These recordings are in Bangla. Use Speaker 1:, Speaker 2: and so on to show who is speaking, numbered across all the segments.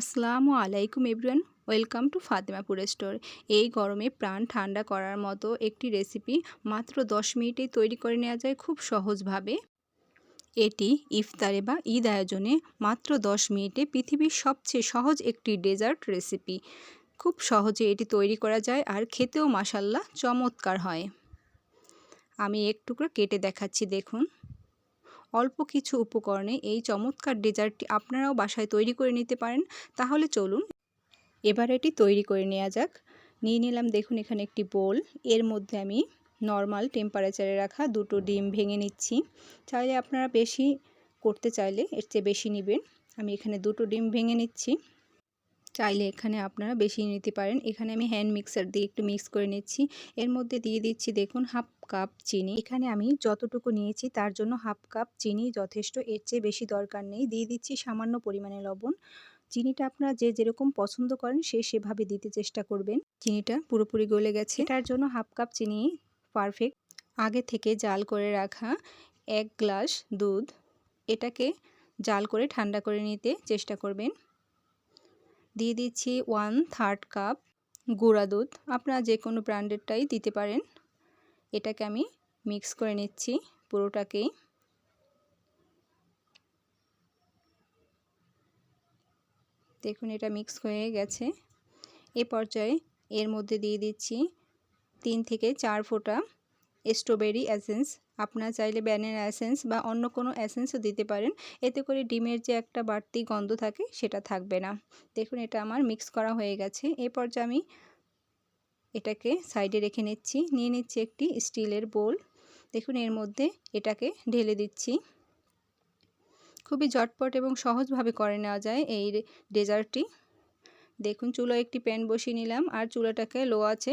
Speaker 1: আসসালামু আলাইকুম everyone, welcome to Fatemapur store. এই গরমে প্রাণ ঠান্ডা করার মতো একটি রেসিপি মাত্র দশ মিনিটেই তৈরি করে নেওয়া যায় খুব সহজভাবে। এটি ইফতারে বা ঈদ আয়োজনে মাত্র দশ মিনিটে পৃথিবীর সবচেয়ে সহজ একটি ডেজার্ট রেসিপি। খুব সহজে এটি তৈরি করা যায় আর খেতেও মাসাল্লা চমৎকার হয়। আমি এক টুকরো কেটে দেখাচ্ছি, দেখুন। অল্প কিছু উপকরণে এই চমৎকার ডেজার্টটি আপনারাও বাসায় তৈরি করে নিতে পারেন। তাহলে চলুন, এবার এটি তৈরি করে নেওয়া যাক। নিয়ে নিলাম দেখুন এখানে একটি বোল। এর মধ্যে আমি নর্মাল টেম্পারেচারে রাখা দুটো ডিম ভেঙে নিচ্ছি। চাইলে আপনারা বেশি করতে চাইলে এর চেয়ে বেশি নেবেন। আমি এখানে দুটো ডিম ভেঙে নিচ্ছি। চাইলে এখানে আপনারা বেশি নিতে পারেন। এখানে আমি হ্যান্ড মিক্সার দিয়ে একটু মিক্স করে নিচ্ছি। এর মধ্যে দিয়ে দিচ্ছি দেখুন হাফ কাপ চিনি। এখানে আমি যতটুকু নিয়েছি তার জন্য হাফ কাপ চিনি যথেষ্ট। এর চেয়ে বেশি দরকার নেই। দিয়ে দিচ্ছি সামান্য পরিমাণে লবণ। চিনিটা আপনারা যে যেরকম পছন্দ করেন সে সেভাবে দিতে চেষ্টা করবেন। চিনিটা পুরোপুরি গলে গেছে। তার জন্য হাফ কাপ চিনি পারফেক্ট আগে থেকে জাল করে রাখা এক গ্লাস দুধ। এটাকে জাল করে ঠান্ডা করে নিতে চেষ্টা করবেন। দিয়ে দিচ্ছি ওয়ান থার্ড কাপ গুঁড়া দুধ। আপনারা যে কোনো ব্র্যান্ডেরটাই দিতে পারেন। এটাকে আমি মিক্স করে নিচ্ছি পুরোটাকেই। দেখুন এটা মিক্স হয়ে গেছে। এ পর্যায়ে এর মধ্যে দিয়ে দিচ্ছি তিন থেকে চার ফোঁটা স্ট্রবেরি অ্যাসেন্স আপনারা চাইলে ব্যানের অ্যাসেন্স বা অন্য কোনো অ্যাসেন্সও দিতে পারেন। এতে করে ডিমের যে একটা বাড়তি গন্ধ থাকে, সেটা থাকবে না। দেখুন, এটা আমার মিক্স করা হয়ে গেছে। এ পর্যায়ে আমি এটাকে সাইডে রেখে নিচ্ছি। নিয়ে নিচ্ছি একটি স্টিলের বোল দেখুন, এর মধ্যে এটাকে ঢেলে দিচ্ছি। খুবই ঝটপট এবং সহজভাবে করে নেওয়া যায় এই ডেজার্টটি দেখুন চুলো একটি প্যান বসিয়ে নিলাম। আর চুলাটাকে লো আছে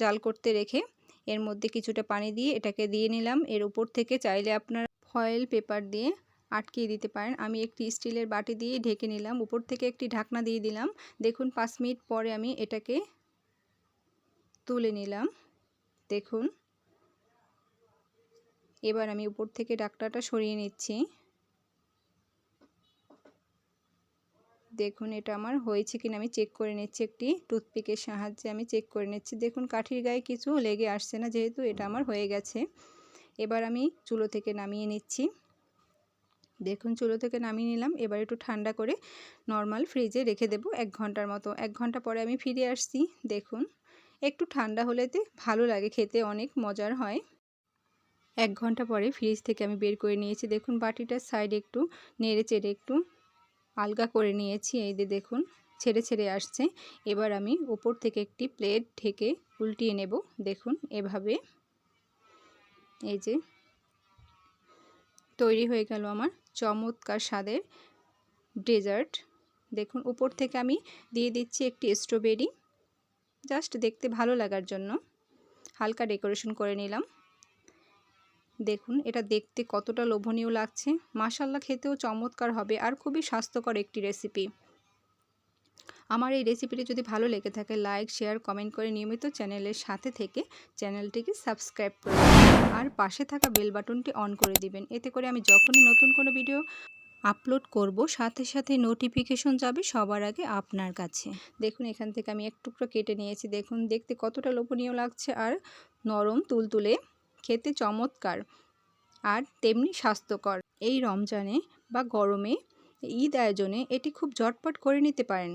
Speaker 1: জাল করতে রেখে এর মধ্যে কিছুটা পানি দিয়ে এটাকে দিয়ে নিলাম। এর উপর থেকে চাইলে আপনার ফয়েল পেপার দিয়ে আটকিয়ে দিতে পারেন। আমি একটি স্টিলের বাটি দিয়ে ঢেকে নিলাম। উপর থেকে একটি ঢাকনা দিয়ে দিলাম। দেখুন, পাঁচ মিনিট পরে আমি এটাকে তুলে নিলাম। দেখুন, এবার আমি উপর থেকে ডাকটাটা সরিয়ে নিচ্ছি। দেখুন এটা আমার হয়েছে কিনা, আমি চেক করে নিচ্ছি একটি টুথপিকের সাহায্যে, আমি চেক করে নিচ্ছি। দেখুন কাঠির গায়ে কিছু লেগে আসছে না, যেহেতু এটা আমার হয়ে গেছে। এবার আমি চুলো থেকে নামিয়ে নিচ্ছি। দেখুন চুলো থেকে নামিয়ে নিলাম, এবার একটু ঠান্ডা করে নর্মাল ফ্রিজে রেখে দেব এক ঘণ্টার মতো। এক ঘণ্টা পরে আমি ফিরে আসছি, দেখুন। একটু ঠান্ডা হলেতে ভালো লাগে, খেতে অনেক মজার হয়। এক ঘণ্টা পরে ফ্রিজ থেকে আমি বের করে নিয়েছি। দেখুন বাটিটার সাইড একটু নেড়ে চেড়ে একটু আলগা করে নিয়েছি, এই যে দেখুন, ছেড়ে ছেড়ে আসছে। এবার আমি উপর থেকে একটি প্লেট ঢেকে উল্টিয়ে নেব। দেখুন, এভাবে এই যে তৈরি হয়ে গেল আমার চমৎকার স্বাদের ডেজার্ট। দেখুন, উপর থেকে আমি দিয়ে দিচ্ছি একটি স্ট্রবেরি, জাস্ট দেখতে ভালো লাগার জন্য। হালকা ডেকোরেশন করে নিলাম। দেখুন, এটা দেখতে কতটা লোভনীয় লাগছে। মাসাল্লা খেতেও চমৎকার হবে আর খুবই স্বাস্থ্যকর একটি রেসিপি আমার এই রেসিপিটি যদি ভালো লেগে থাকে লাইক শেয়ার কমেন্ট করে নিয়মিত চ্যানেলের সাথে থেকে চ্যানেলটিকে সাবস্ক্রাইব করে আর পাশে থাকা বেল বাটনটি অন করে দিবেন। এতে করে আমি যখনই নতুন কোনো ভিডিও আপলোড করব, সাথে সাথে নোটিফিকেশন যাবে সবার আগে আপনার কাছে। দেখুন, এখান থেকে আমি এক টুকরো কেটে নিয়েছি। দেখুন, দেখতে কতটা লোভনীয় লাগছে আর নরম, তুলতুলে খেতে চমৎকার আর তেমনি স্বাস্থ্যকর। এই রমজানে বা গরমে, ঈদ আয়োজনে এটি খুব ঝটপট করে নিতে পারেন।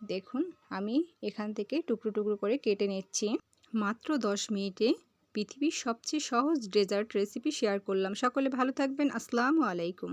Speaker 1: দেখুন, আমি এখান থেকে টুকরো টুকরো করে কেটে নিচ্ছি। মাত্র দশ মিনিটে পৃথিবীর সবচেয়ে সহজ ডেজার্ট রেসিপি শেয়ার করলাম। সকলে ভালো থাকবেন। আসসালামু আলাইকুম।